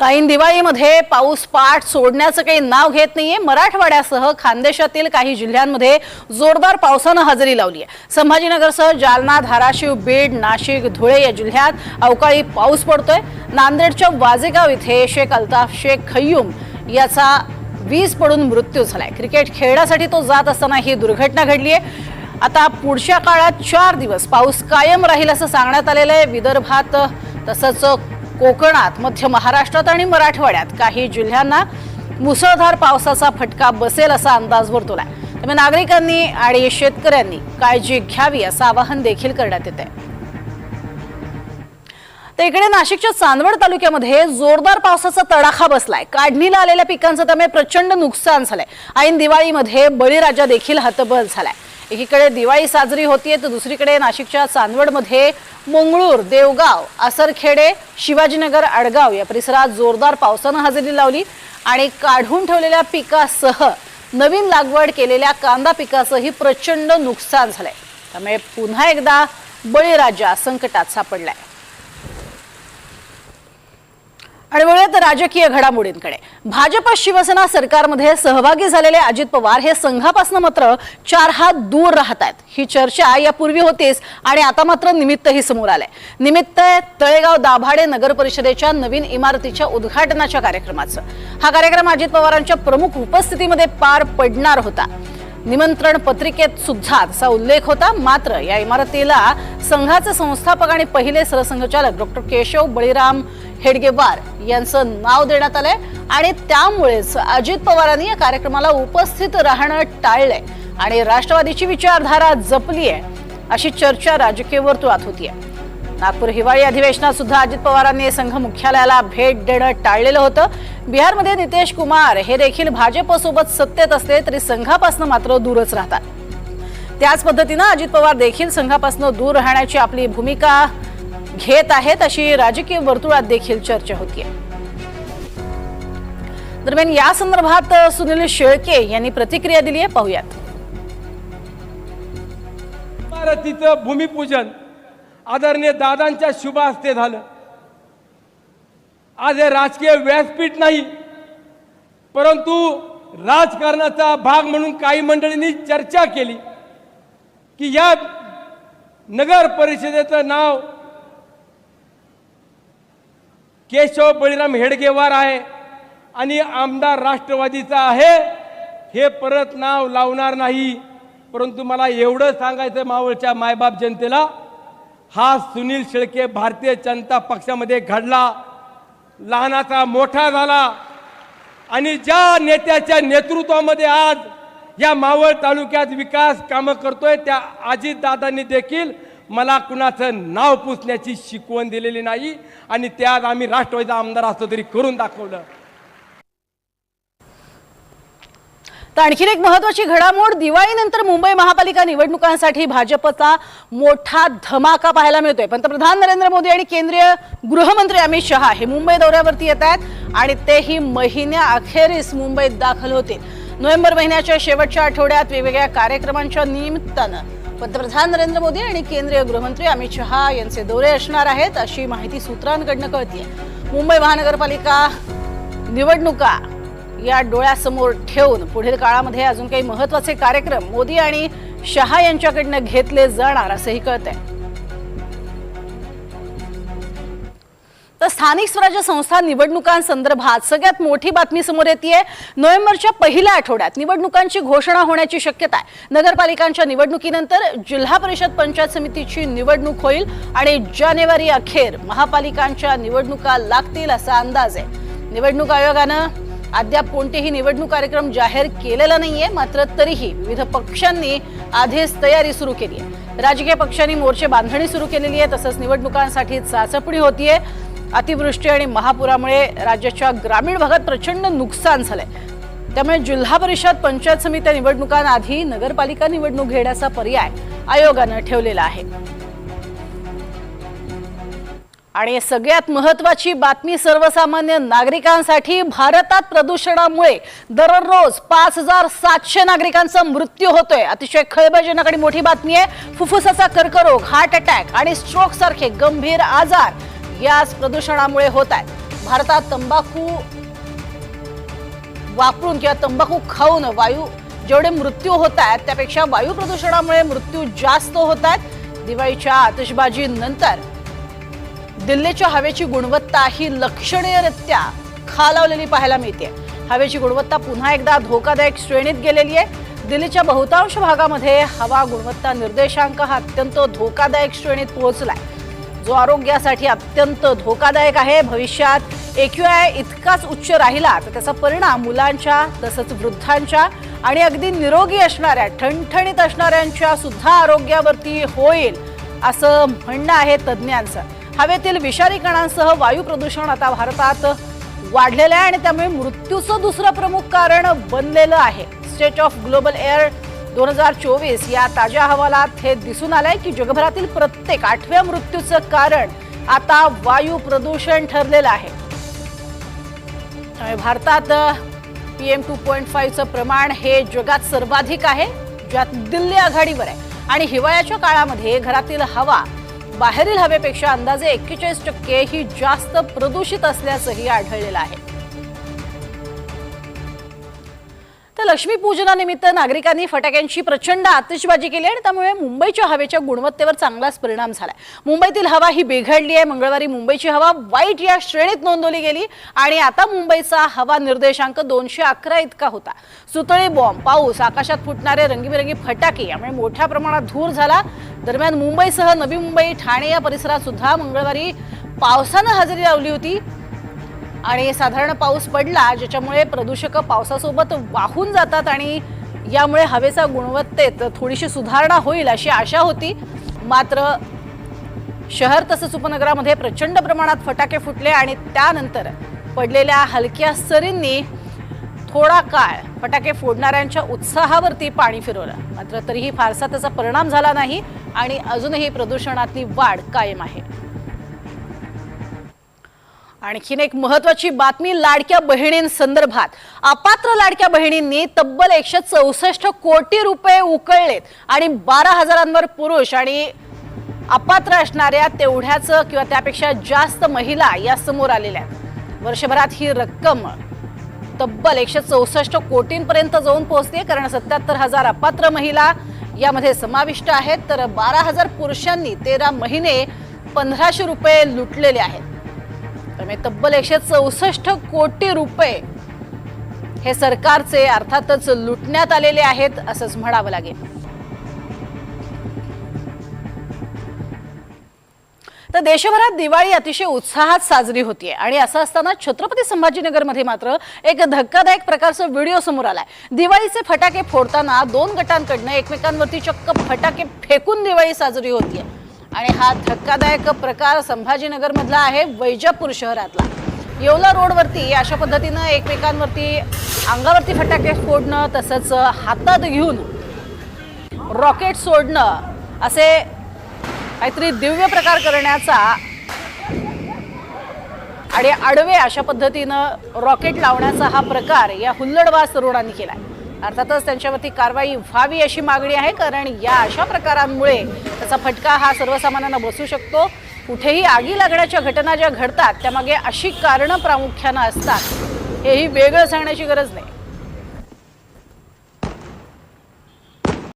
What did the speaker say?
काही दिवाळीमध्ये पाऊस पाठ सोडण्याचं काही नाव घेत नाहीये. मराठवाड्यासह खानदेशातील काही जिल्ह्यांमध्ये जोरदार पावसानं हजेरी लावली आहे संभाजीनगरसह जालना धाराशिव बीड नाशिक धुळे या जिल्ह्यात अवकाळी पाऊस पडतोय. नांदेडच्या वाजेगाव इथे शेख अल्ताफ शेख खय्यूम याचा वीज पडून मृत्यू झालाय. क्रिकेट खेळण्यासाठी तो जात असताना ही दुर्घटना घडली आहे आता पुढच्या काळात चार दिवस पाऊस कायम राहील असं सांगण्यात आलेलं आहे. विदर्भात तसंच कोकणात मध्य महाराष्ट्रात आणि मराठवाड्यात काही जिल्ह्यांना मुसळधार पावसाचा फटका बसेल असा अंदाज वर्तवला त्यामुळे नागरिकांनी आणि शेतकऱ्यांनी काळजी घ्यावी असं आवाहन देखील करण्यात येत आहे तर इकडे नाशिकच्या चांदवड तालुक्यामध्ये जोरदार पावसाचा तडाखा बसलाय. काढणीला आलेल्या पिकांचं त्यामुळे प्रचंड नुकसान झालंय. ऐन दिवाळीमध्ये बळीराजा देखील हतबल झालाय. एकीकडे दिवाळी साजरी होतीये तर दुसरीकडे नाशिकच्या चांदवडमध्ये मंगळूर देवगाव आसरखेडे शिवाजीनगर आडगाव या परिसरात जोरदार पावसानं हजेरी लावली आणि काढून ठेवलेल्या पिकासह नवीन लागवड केलेल्या कांदा पिकाचंही प्रचंड नुकसान झालंय. त्यामुळे पुन्हा एकदा बळीराजा संकटात सापडलाय. आणि वळूयात राजकीय घडामोडींकडे. भाजप शिवसेना सरकारमध्ये सहभागी झालेले अजित पवार हे संघापासून मात्र चार हात दूर राहत आहेत ही चर्चा यापूर्वी होतीच आणि आता मात्र निमित्तही समोर आलंय. निमित्त तळेगाव दाभाडे नगर परिषदेच्या नवीन इमारतीच्या उद्घाटनाच्या कार्यक्रमाचं. हा कार्यक्रम अजित पवारांच्या प्रमुख उपस्थितीमध्ये पार पडणार होता. निमंत्रण पत्रिकेत सुद्धा असा उल्लेख होता. मात्र या इमारतीला संघाचे संस्थापक आणि पहिले सरसंघचालक डॉक्टर केशव बळीराम हेडगेवार यांचं नाव देण्यात आलंय आणि त्यामुळेच अजित पवारांनी या कार्यक्रमाला उपस्थित राहणं टाळलंय आणि राष्ट्रवादीची विचारधारा जपली आहे अशी चर्चा राजकीय वर्तुळात होतीये. नागपूर हिवाळी अधिवेशनात सुद्धा अजित पवारांनी संघ मुख्यालयाला भेट देणं टाळलेलं होतं. बिहारमध्ये नितेश कुमार हे देखील भाजपसोबत सत्तेत असले तरी संघापासून मात्र दूरच राहतात. त्याच पद्धतीनं अजित पवार देखील संघापासून दूर राहण्याची आपली भूमिका घेत आहेत अशी राजकीय वर्तुळात देखील चर्चा होतीये. दरम्यान या संदर्भात सुनील शेळके यांनी प्रतिक्रिया दिली आहे पाहूयात. इमारतीचं भूमिपूजन आदरणीय दादांच्या शुभ हस्ते झालं. आज हे राजकीय व्यासपीठ नाही परंतु राजकारणाचा भाग म्हणून काही मंडळींनी चर्चा केली की या नगर परिषदेचं नाव केशव बळीराम हेडगेवार आहे आणि आमदार राष्ट्रवादीचा आहे. हे परत नाव लावणार नाही. परंतु मला एवढं सांगायचं मावळच्या मायबाप जनतेला हा सुनील शेळके भारतीय जनता पक्षामध्ये घडला. लहानाचा मोठा झाला. आणि ज्या नेत्याच्या नेतृत्वामध्ये आज या मावळ तालुक्यात विकास कामं करतोय त्या अजितदादांनी देखील मला कुणाचं नाव पुसण्याची शिकवण दिलेली नाही आणि त्यात आम्ही राष्ट्रवादीचा आमदार असतो तरी करून दाखवलं. तर आणखीन एक महत्वाची घडामोड दिवाळीनंतर मुंबई महापालिका निवडणुकांसाठी भाजपचा मोठा धमाका पाहायला मिळतोय. पंतप्रधान नरेंद्र मोदी आणि केंद्रीय गृहमंत्री अमित शहा हे मुंबई दौऱ्यावरती येत आहेत आणि तेही महिन्या अखेरीस मुंबईत दाखल होतील. नोव्हेंबर महिन्याच्या शेवटच्या आठवड्यात वेगवेगळ्या कार्यक्रमांच्या निमित्तानं पंतप्रधान नरेंद्र मोदी आणि केंद्रीय गृहमंत्री अमित शहा यांचे दौरे असणार आहेत अशी माहिती सूत्रांकडनं कळतीये. मुंबई महानगरपालिका निवडणुका या डोळ्यासमोर ठेवून पुढील काळामध्ये अजून काही महत्त्वाचे कार्यक्रम मोदी आणि शहा यांच्याकडनं घेतले जाणार असंही कळत आहे स्थानिक स्वराज्य संस्था निवडणुकांसंदर्भात सगळ्यात मोठी बातमी समोर येते नोव्हेंबरच्या पहिल्या आठवड्यात निवडणुकांची घोषणा होण्याची शक्यता आहे. नगरपालिकांच्या निवडणुकीनंतर जिल्हा परिषद पंचायत समितीची निवडणूक होईल आणि जानेवारी अखेर महापालिकांच्या निवडणुका लागतील असा अंदाज आहे. निवडणूक आयोगानं अद्याप कोणतेही निवडणूक कार्यक्रम जाहीर केलेला नाहीये मात्र तरीही विविध पक्षांनी आधीच तयारी सुरू केली आहे. राजकीय पक्षांनी मोर्चे बांधणी सुरू केलेली आहे तसंच निवडणुकांसाठी चाचपणी होतीये. अतिवृष्टी आणि महापुरामुळे राज्याच्या ग्रामीण भागात प्रचंड नुकसान झालंय. त्यामुळे जिल्हा परिषद पंचायत समित्या निवडणुकांआधी नगरपालिका निवडणूक घेण्याचा पर्याय आयोगानं ठेवलेला आहे. आणि सगळ्यात महत्वाची बातमी सर्वसामान्य नागरिकांसाठी भारतात प्रदूषणामुळे दररोज पाच हजार सातशे नागरिकांचा मृत्यू होतोय. अतिशय खळबळजनक आणि मोठी बातमी आहे. फुफ्फुसाचा कर्करोग हार्ट अटॅक आणि स्ट्रोक सारखे गंभीर आजार याच प्रदूषणामुळे होत आहेत भारतात तंबाखू वापरून किंवा तंबाखू खाऊन वायू जेवढे मृत्यू होत आहेत त्यापेक्षा वायू प्रदूषणामुळे मृत्यू जास्त होत आहेत. दिवाळीच्या आतिषबाजीनंतर दिल्लीच्या हवेची गुणवत्ता ही लक्षणीयरित्या खालावलेली पाहायला मिळते. हवेची गुणवत्ता पुन्हा एकदा धोकादायक श्रेणीत गेलेली आहे. दिल्लीच्या बहुतांश भागामध्ये हवा गुणवत्ता निर्देशांक हा अत्यंत धोकादायक श्रेणीत पोहोचलाय. जो आरोग्यासाठी अत्यंत धोकादायक आहे. भविष्यात एक्यूआय इतकाच उच्च राहिला तर त्याचा परिणाम मुलांच्या तसंच वृद्धांच्या आणि अगदी निरोगी असणाऱ्या ठणठणीत असणाऱ्यांच्या सुद्धा आरोग्यावरती होईल असं म्हणणं आहे तज्ज्ञांचं. हवेतील विषारी कणांसह वायू प्रदूषण आता भारतात वाढलेलं आहे आणि त्यामुळे मृत्यूचं दुसरं प्रमुख कारण बनलेलं आहे. स्टेट ऑफ ग्लोबल एअर दोन हजार चोवीस या ताज्या अहवालात हे दिसून आलंय की जगभरातील प्रत्येक आठव्या मृत्यूचं कारण आता वायू प्रदूषण ठरलेलं आहे. त्यामुळे भारतात पी एम टू पॉईंट फाईव्हचं प्रमाण हे जगात सर्वाधिक आहे ज्यात दिल्ली आघाडीवर आहे. आणि हिवाळ्याच्या काळामध्ये घरातील हवा बाहेरील हवेपेक्षा अंदाजे एक्केचाळीस टक्के ही जास्त प्रदूषित असल्याचंही आढळलेलं आहे. तर लक्ष्मीपूजनानिमित्त नागरिकांनी फटाक्यांची प्रचंड आतिषबाजी केली आणि त्यामुळे मुंबईच्या हवेच्या गुणवत्तेवर चांगलाच परिणाम झालाय. मुंबईतील हवा ही बिघडली आहे. मंगळवारी मुंबईची हवा वाईट या श्रेणीत नोंदवली गेली आणि आता मुंबईचा हवा निर्देशांक दोनशे अकरा इतका होता. सुतळी बॉम्ब पाऊस आकाशात फुटणारे रंगीबेरंगी फटाके यामुळे मोठ्या प्रमाणात धूर झाला. दरम्यान मुंबईसह नवी मुंबई ठाणे या परिसरात सुद्धा मंगळवारी पावसानं हजेरी लावली होती. आणि साधारण पाऊस पडला ज्याच्यामुळे प्रदूषक पावसासोबत वाहून जातात आणि यामुळे हवेचा गुणवत्तेत थोडीशी सुधारणा होईल अशी आशा होती. मात्र शहर तसंच उपनगरामध्ये प्रचंड प्रमाणात फटाके फुटले आणि त्यानंतर पडलेल्या हलक्या सरींनी थोडा काळ फटाके फोडणाऱ्यांच्या उत्साहावरती पाणी फिरवलं. मात्र तरीही फारसा त्याचा परिणाम झाला नाही आणि अजूनही प्रदूषणातली वाढ कायम आहे. आणखीन एक महत्वाची बातमी लाडक्या बहिणींसंदर्भात. अपात्र लाडक्या बहिणींनी तब्बल एकशे चौसष्ट कोटी रुपये उकळलेत आणि बारा हजारांवर पुरुष आणि अपात्र असणाऱ्या तेवढ्याच किंवा त्यापेक्षा जास्त महिला या समोर आलेल्या आहेत. वर्षभरात ही रक्कम तब्बल एकशे चौसष्ट कोटींपर्यंत जाऊन पोहोचते कारण सत्याहत्तर हजार अपात्र महिला यामध्ये समाविष्ट आहेत. तर बारा हजार पुरुषांनी तेरा महिने पंधराशे रुपये लुटलेले आहेत. त्यामुळे म्हणजे तब्बल एकशे चौसष्ट कोटी रुपये हे सरकारचे अर्थातच लुटण्यात आलेले आहेत असंच म्हणावं लागेल. तर देशभरात दिवाळी अतिशय उत्साहात साजरी होतीये आणि असं असताना छत्रपती संभाजीनगरमध्ये मात्र एक धक्कादायक प्रकारचा व्हिडिओ समोर आलाय. दिवाळीचे फटाके फोडताना दोन गटांकडनं एकमेकांवरती चक्क फटाके फेकून दिवाळी साजरी होतीये. आणि हा धक्कादायक प्रकार संभाजीनगर मधला आहे वैजापूर शहरातला. येवला रोडवरती अशा पद्धतीनं एकमेकांवरती अंगावरती फटाके फोडणं तसंच हातात घेऊन रॉकेट सोडणं असे काहीतरी दिव्य प्रकार करण्याचा आणि आडवे अशा पद्धतीनं रॉकेट लावण्याचा हा प्रकार या हुल्लडबाज तरुणांनी आहे अर्थातच त्यांच्यावरती कारवाई व्हावी अशी मागणी आहे कारण या अशा प्रकारांमुळे त्याचा फटका हा सर्वसामान्यांना बसू शकतो. कुठेही आगी लागण्याच्या घटना ज्या घडतात त्यामागे अशी कारणं प्रामुख्यानं असतात हेही वेगळं सांगण्याची गरज नाही.